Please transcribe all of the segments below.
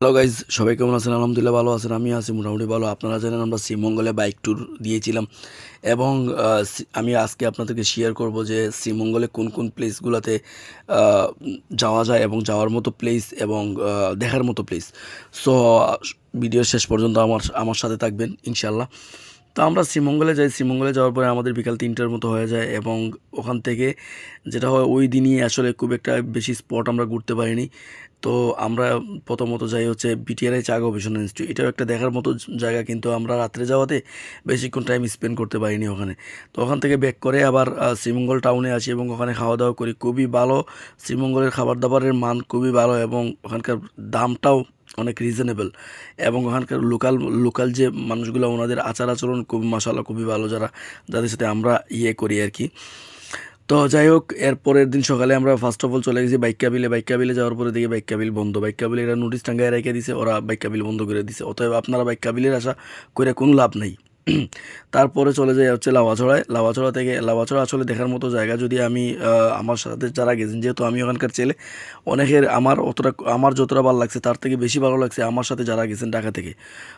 Hello guys সবাই কেমন আছেন? আলহামদুলিল্লাহ ভালো আছেন আমি আছি মোটামুটি ভালো। আপনারা জানেন আমরা শ্রীমঙ্গলে বাইক ট্যুর দিয়েছিলাম এবং আমি আজকে আপনাদেরকে শেয়ার করব যে শ্রীমঙ্গলে কোন কোন প্লেসগুলোতে যাওয়া যায় এবং যাওয়ার মতো প্লেস এবং দেখার মতো প্লেস সো ভিডিও শেষ পর্যন্ত আমার আমার সাথে থাকবেন ইনশাল্লাহ তো আমরা শ্রীমঙ্গলে যাই, শ্রীমঙ্গলে যাওয়ার পরে আমাদের বিকাল তিনটার মতো হয়ে যায় এবং ওখান থেকে যেটা হয় ওই দিনই আসলে খুব একটা বেশি স্পট আমরা ঘুরতে পারিনি। তো আমরা প্রথমত যাই হচ্ছে বিটিআরআই চা গবেষণা ইনস্টিটিউট এটাও একটা দেখার মতো জায়গা কিন্তু আমরা রাত্রে যাওয়াতে বেশিক্ষণ টাইম স্পেন্ড করতে পারিনি ওখানে। তো ওখান থেকে ব্যাক করে আবার শ্রীমঙ্গল টাউনে আসি এবং ওখানে খাওয়া দাওয়া করি। খুবই ভালো, শ্রীমঙ্গলের খাবার দাবারের মান খুবই ভালো এবং ওখানকার দামটাও অনেক রিজনেবল এবং ওখানকার লোকাল লোকাল যে মানুষগুলো, ওনাদের আচার আচরণ খুব মশালা খুবই ভালো যারা, যাদের সাথে আমরা ইয়ে করি আর কি। তো যাই হোক এরপরের দিন সকালে আমরা ফার্স্ট অফ অল চলে গেছি বাইক বিলে বাইক বিলে যাওয়ার পরে দেখি বাইকাবিল বন্ধ। বাইকাবিলে এরা নোটিশ টাঙ্গায় রেখে দিছে, ওরা বাইকাবিল বন্ধ করে দিছে। অতএব আপনারা বাইকাবিলের আশা করে কোনো লাভ নেই। তারপরে চলে যাই হচ্ছে লাভাছড়ায়। লাভাছড়া থেকে লাভাছড়া আসলে দেখার মতো জায়গা যদি আমি আমার সাথে যারা গেছেন, যেহেতু আমি ওখানকার ছেলে, অনেকের আমার অতটা আমার যতটা ভালো লাগছে, তার থেকে বেশি ভালো লাগছে আমার সাথে যারা গেছেন ঢাকা থেকে।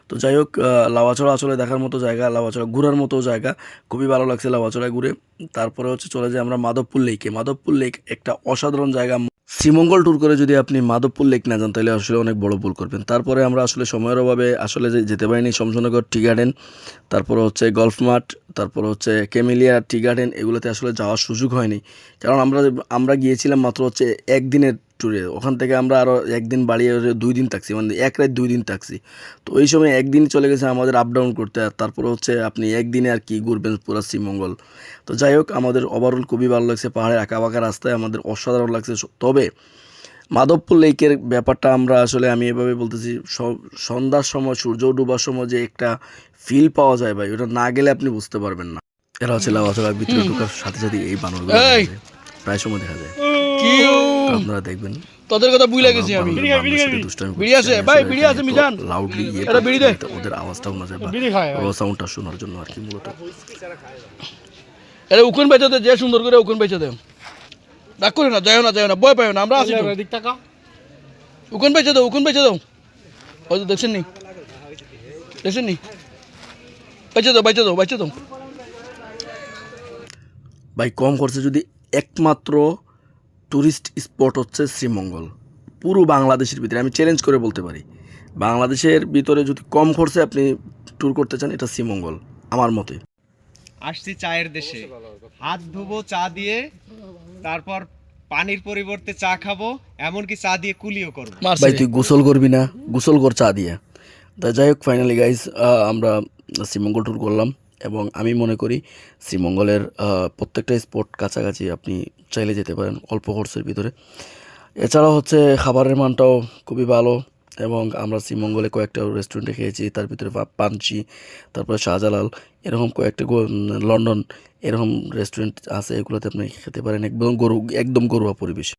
তো যাই হোক লাভাছড়া আসলে দেখার মতো জায়গা, লাভাছড়া ঘোরার মতো জায়গা, খুবই ভালো লাগছে লাভাছড়ায় ঘুরে। তারপরে হচ্ছে চলে যাই আমরা মাধবপুর লেকে। মাধবপুর লেক একটা অসাধারণ জায়গা। শ্রীমঙ্গল ট্যুর করে যদি আপনি মাধবপুর লেক না যান, তাহলে আসলে অনেক বড় ভুল করবেন। তারপরে আমরা আসলে সময়ের অভাবে আসলে যে- যেতে পারিনি শমশনগর টি গার্ডেন তারপরে হচ্ছে গলফ মাঠ তারপর হচ্ছে কেমেলিয়া টি গার্ডেন এগুলোতে আসলে যাওয়ার সুযোগ হয়নি। কারণ আমরা আমরা গিয়েছিলাম মাত্র হচ্ছে একদিনের ট্যুরে ওখান থেকে আমরা আরও একদিন বাড়িয়ে দুই দিন থাকছি মানে এক রাত দুই দিন থাকছি। তো ওই সময় একদিন চলে গেছে আমাদের আপ ডাউন করতে আর তারপরে হচ্ছে আপনি একদিনে আর কি ঘুরবেন পুরো শ্রীমঙ্গল। তো যাই হোক আমাদের ওভারঅল খুবই ভালো লাগছে পাহাড়ের আঁকা বাঁকা রাস্তায় আমাদের অসাধারণ লাগছে। তবে মাধবপুর লেকের ব্যাপারটা আমরা আসলে আমি এভাবে বলতেছি সন্ধ্যার সময় সূর্য ডুবার সময় যে একটা ফিল পাওয়া যায় ভাই ওটা না গেলে আপনি বুঝতে পারবেন না। এরা হচ্ছে লাভাচড়ার ভিতরে ঢোকার সাথে সাথে এই বানরগুলো! যায়। প্রায় সময় দেখা যায়। আপনারা দেখবেন তোদের কথা ভুলে গেছি আমি বিড়ি আছে? ভাই, বিড়ি আছে, মিজান? লাউডলি এটা বিড়ি দে। ওদের আওয়াজটা শোনা যায় বা বিড়ি খায় ভাই। সাউন্ডটা শোনার জন্য আর কি মূলত এটা উকুন বেচে দে যে সুন্দর করে উকুন বেচে দে রাগ করি না যাও না যাও না বয় পাই না আমরা আছি তো। দিক টাকা উকুন বেচে দাও উকুন বেচে দাও ওই তো দেখছেন নি দেখছেন নি বেচে দাও বেচে দাও বেচে দাও ভাই কম খরচে যদি একমাত্র ট্যুরিস্ট স্পট হচ্ছে শ্রীমঙ্গল। পুরো বাংলাদেশের ভিতরে আমি চ্যালেঞ্জ করে বলতে পারি। বাংলাদেশের ভিতরে যদি কম খরচে আপনি ট্যুর করতে চান এটা শ্রীমঙ্গল আমার মতে। আসছি চায়ের দেশে। হাত ধুবো চা দিয়ে তারপর পানির পরিবর্তে চা খাব এমনকি চা দিয়ে কুলিও করব। ভাই তুই গোসল করবি না? গোসল কর চা দিয়ে। তা যাই হোক ফাইনালি গাইজ আমরা শ্রীমঙ্গল ট্যুর করলাম। এবং আমি মনে করি শ্রীমঙ্গলের প্রত্যেকটা স্পট কাছাকাছি আপনি চাইলে যেতে পারেন অল্প খরচের ভিতরে। এছাড়াও হচ্ছে খাবারের মানটাও খুবই ভালো এবং আমরা শ্রীমঙ্গলে কয়েকটা রেস্টুরেন্টে খেয়েছি, তার ভিতরে পা- পাঞ্চি তারপরে শাহজালাল, এরকম কয়েকটা লন্ডন এরকম রেস্টুরেন্ট আছে, এগুলোতে আপনি খেতে পারেন। একদম গরু একদম গরুয়া পরিবেশ।